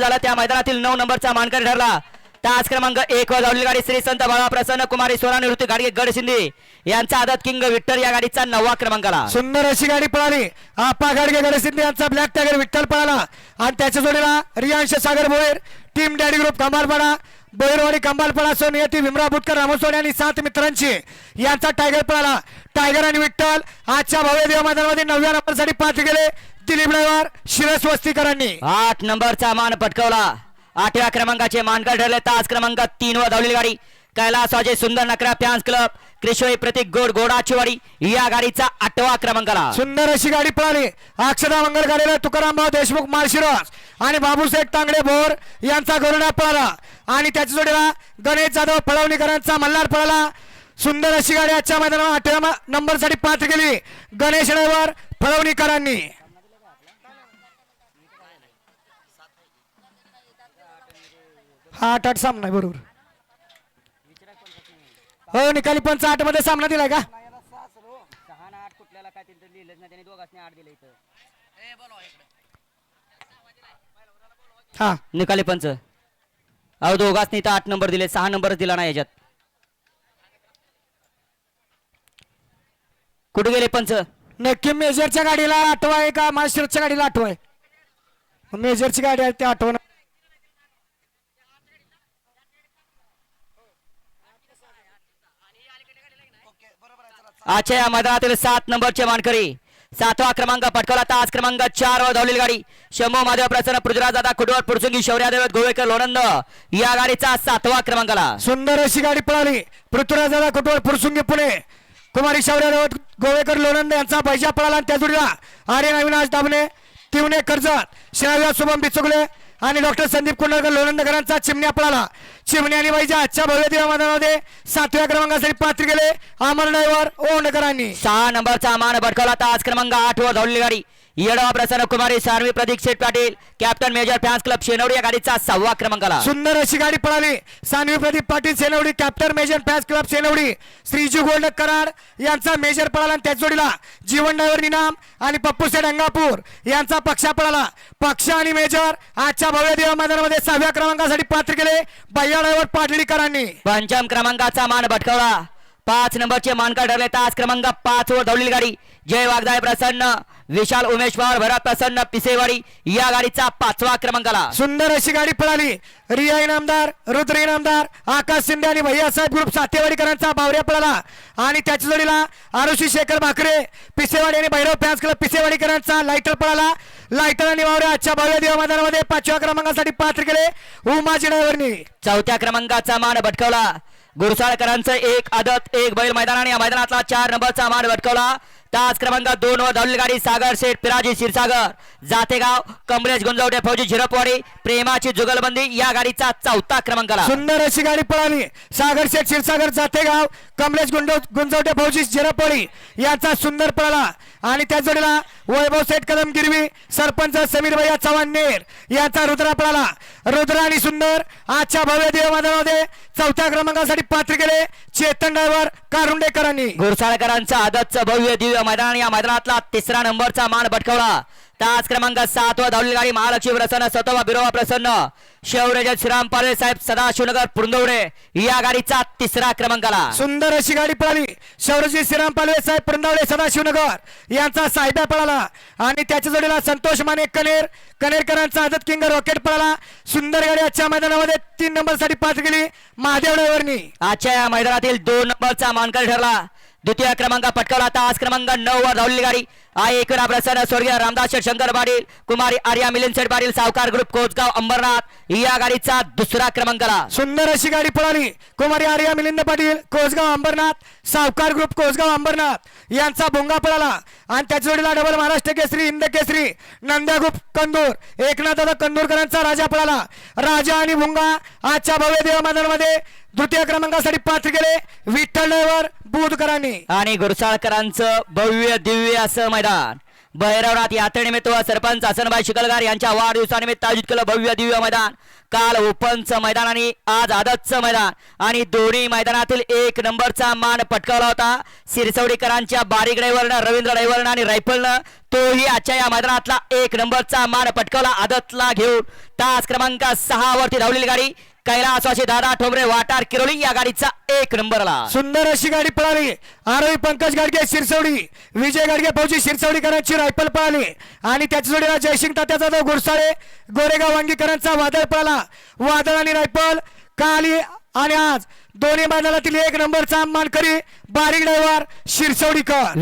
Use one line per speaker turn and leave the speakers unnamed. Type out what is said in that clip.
झाला. त्या मैदानातील नऊ नंबरचा मानकरी ठरला. तास क्रमांक एक वर धावलेली गाडी श्री संत बाबा प्रसन्न कुमारी सोना निवृत्ती गाडी गडशिंदे. यांचा आदत किंग विठ्ठल या गाडीचा नववा क्रमांकाला.
सुंदर अशी गाडी पळाली. आपा गाडगे गडशिंदे यांचा ब्लॅक टायगर विठ्ठल पळाला. आणि त्याच्या जोडीला Riyansh Sagar Bhoyar team daddy group Kambalpada Boirwadi Kambalpada सोन येथे भीमराव बुटकर रामसोने आणि सात मित्रांची यांचा टायगर पळाला. टायगर आणि विठ्ठल आजच्या भव्य देव मैदानामध्ये नवव्या नंबरसाठी पाच गेले. दिलीप ड्रायव्हर शिरस वस्तीकरांनी.
आठ नंबरचा मान पटकवला. आठव्या क्रमांकाचे मानकर ठरले. तास क्रमांक तीन वर धावलेली गाडी. कैलासवाजे सुंदर नकरा फॅन्स क्लब. कृष्णई प्रतीक गोड गोडाचीवाडी या गाडीचा आठवा क्रमांकाला.
सुंदर अशी गाडी पळाली. अक्षदा मंगल गाडीला तुकारामभाऊ देशमुख माळशिरस आणि बाबूसाहेब तांगडे भोर यांचा गरुडा पळाला. आणि त्याच्या जोडीला गणेश जाधव फळवणीकरांचा मल्हार पळाला. सुंदर अशी गाडी आजच्या मैदानावर आठव्या नंबरसाठी पात्र केली. गणेश ड्रायव्हर फळवणीकरांनी हा आठ आठ सामना आहे बरोबर. हो निकाली पंच आठमध्ये सामना दिलाय का?
सहा ना आठ कुठल्याला काय तिथं लिहिलंच नाही त्याने दोघांनी आठ दिलं इथं
हा.
निकाली पंच. अहो दोघांनी तर आठ नंबर दिले सहा नंबर दिला नाही याच्यात. कुठे गेले पंच?
नक्की मेजरच्या गाडीला आठवा आहे का? मास्टरच्या गाडीला आठवा आहे. मेजरची गाडी आहे ते आठवण
आजच्या या मैदानातील सात नंबरचे मानकरी सातवा क्रमांक पटकवला तास क्रमांक चार वर धावलेली गाडी. शंभू महादेव प्रसन्न पृथ्वीराज दादा खुडवत पुरसुंगी शौर्यादेवत गोवेकर लोणंद. या गाडीचा सातवा क्रमांकाला.
सुंदर अशी गाडी पळाली. पृथ्वीराज दादा कुटुंब पुरसुंगी पुणे. कुमारी शौर्यादेव गोवेकर लोणंद यांचा पैसा पळाला आणि त्या जोडीला आर्यन अविनाश दाबणे तिवणे कर्जत श्राव्या शुभम बिचुकले आणि डॉक्टर संदीप कुंडलकर लोणंदकरांचा चिमण्या पळाला चिमणी आणि बैजा आजच्या भव्य देवा मैदानामध्ये सातव्या क्रमांकासाठी पात्र गेले अमर ड्रायव्हर ओंडकरांनी
सहा नंबरचा मान भटकवला तास क्रमांक आठ वर धावलेली गाडी. Yedwa Prasanna Kumari Sanvi Pradeep Sheth Patil captain major fans club Shenwadi या गाडीचा सहावा क्रमांकाला
सुंदर अशी गाडी पळाली. Sanvi Pradeep Patil Senwadi captain major fans club Senwadi Shriju gold Karad यांचा मेजर पळाला आणि त्याच जोडीला जीवन ड्रायव्हर निनाम आणि पप्पू सेठ अंगापूर यांचा पक्षा पळाला. पक्ष आणि मेजर आजच्या भव्य देवा मैदानामध्ये सहाव्या क्रमांकासाठी पात्र केले भैया ड्रायव्हर पाटलीकरांनी.
पंचम क्रमांकाचा मान भटकवला. पाच नंबरचे मानकर ठरले. तास क्रमांक पाच वर धावलेली गाडी. जय वागदाय प्रसन्न. विशाल उमेश पवार भरत प्रसन्न पिसेवाडी या गाडीचा पाचवा क्रमांकाला
सुंदर अशी गाडी पळाली. रिया इनामदार रुद्र इनामदार आकाश शिंदे आणि भैयासाहेब ग्रुप सातेवाडीकरांचा बावऱ्या पळाला. आणि त्याच्या जोडीला आरुषी शेखर भाकरे पिसेवाडी आणि भैरव फॅन्स क्लब पिसेवाडीकरांचा लायटर पळाला. लायटर आणि वावऱ्या आजच्या भव्य देव मैदानामध्ये पाचव्या क्रमांकासाठी पात्र केले उमाजी ड्रायव्हरनी.
चौथ्या क्रमांकाचा मान भटकवला. गुरसाळकरांचं एक आदत एक बैल मैदान आणि या मैदानातला चार नंबरचा मान भटकवला. तास क्रमांक दोन वर धावलेली गाडी सागर शेठ पिराजी क्षीरसागर. जातेगाव कमलेश गुंजवडे फौजी झिरपवाडी प्रेमाची जुगलबंदी या गाडीचा चौथा क्रमांकाला.
सुंदर अशी गाडी पळाली. सागर शेठ क्षीरसागर जातेगाव कमलेश गुंड गुंजवटे फौजी झिरपवाडी याचा सुंदर पळाला. आणि त्या जोडीला वैभव सेठ कदम गिरवी सरपंच समीर भैया चव्हाण नेर याचा रुद्रा पळाला. रुद्र आणि सुंदर आजच्या भव्य देव मैदानामध्ये चौथ्या क्रमांकासाठी पात्र केले चेतन ड्रायव्हर कारुंडेकरांनी.
गुरसाळकरांचं आदतचं भव्य दिव्य मैदान. या मैदानातला तिसरा नंबरचा मान भटकवला. तास क्रमांक सात वर धावलेली गाडी महालक्ष्मी प्रसन्न सतोबा बिरोबा प्रसन्न. शौर्यजत श्रीराम पाले साहेब सदाशिवनगर पुरंदवडे या गाडीचा तिसरा क्रमांकाला.
सुंदर अशी गाडी पळाली. शौरजी श्रीराम पालवे साहेब पृंदावळे सदाशिवनगर यांचा सायब्या पळाला. आणि त्याच्या जोडीला संतोष माने कनेर कनेरकरांचा आदत किंग रॉकेट पळाला. सुंदर गाडी आजच्या मैदानामध्ये तीन नंबरसाठी पाच गेली महादेव
आजच्या या मैदानातील दोन नंबरचा मानकर ठरला. द्वितीय क्रमांक पटकावला आज क्रमांक नऊ वर धावलेली गाडी आहे. एकरा प्रसन्न स्वर्गीय रामदास शेठ शंकर पाटील कुमारी आर्या मिलिंद शेठ पाटील सावकार ग्रुप कोचगाव अंबरनाथ. या गाडीचा दुसरा क्रमांकाला.
सुंदर अशी गाडी पळाली. कुमारी आर्या मिलिंद पाटील कोचगाव अंबरनाथ. सावकार ग्रुप कोचगाव अंबरनाथ. यांचा भोंगा पळाला. आणि त्याच जोडीला डबल महाराष्ट्र केसरी हिंद केसरी नंद्यागुप कंदूर. एकनाथ दादा कंदूरकरांचा राजा पळाला. राजा आणि भुंगा आजच्या भव्य देव मैदानामध्ये द्वितीय क्रमांकासाठी पात्र गेले. विठ्ठल बुधकरांनी.
आणि गुरसाळकरांचं भव्य दिव्य असं मैदान. भैरवनाथ यात्रेनिमित्त सरपंच हसनभाई शिकलगार यांच्या वाढदिवसानिमित्त आयोजित केलं भव्य दिव्य मैदान. काल ओपनचं मैदान आणि आज आदतचं मैदान. आणि दोन्ही मैदानातील एक नंबरचा मान पटकावला होता. सिरसवडीकरांच्या बारीक ड्रायव्हरनं रवींद्र ड्रायव्हरनं आणि रायफलनं तोही आजच्या या मैदानातला एक नंबरचा मान पटकावला आदतला घेऊन. तास क्रमांक सहा वरती धावलेली गाडी. कैलासवासी दादा ठोंबरे वाटार किरोली या गाडीचा एक नंबरला.
सुंदर अशी गाडी पळाली. आरोही पंकज गाडगे शिरसवडी. विजय गाडगे फौजी शिरसवडीकरांची रायफल पळाली. आणि त्याच्या जोडीला जयसिंग तात्याचा जो गुरसाळे गोरेगाव वांगीकरांचा वादळ पळाला. वादळ आणि रायफल काली आणि आज दोन्ही मैदानातील एक नंबरचा मानकरी बारीक ड्रायव्हर शिरसवडीकर.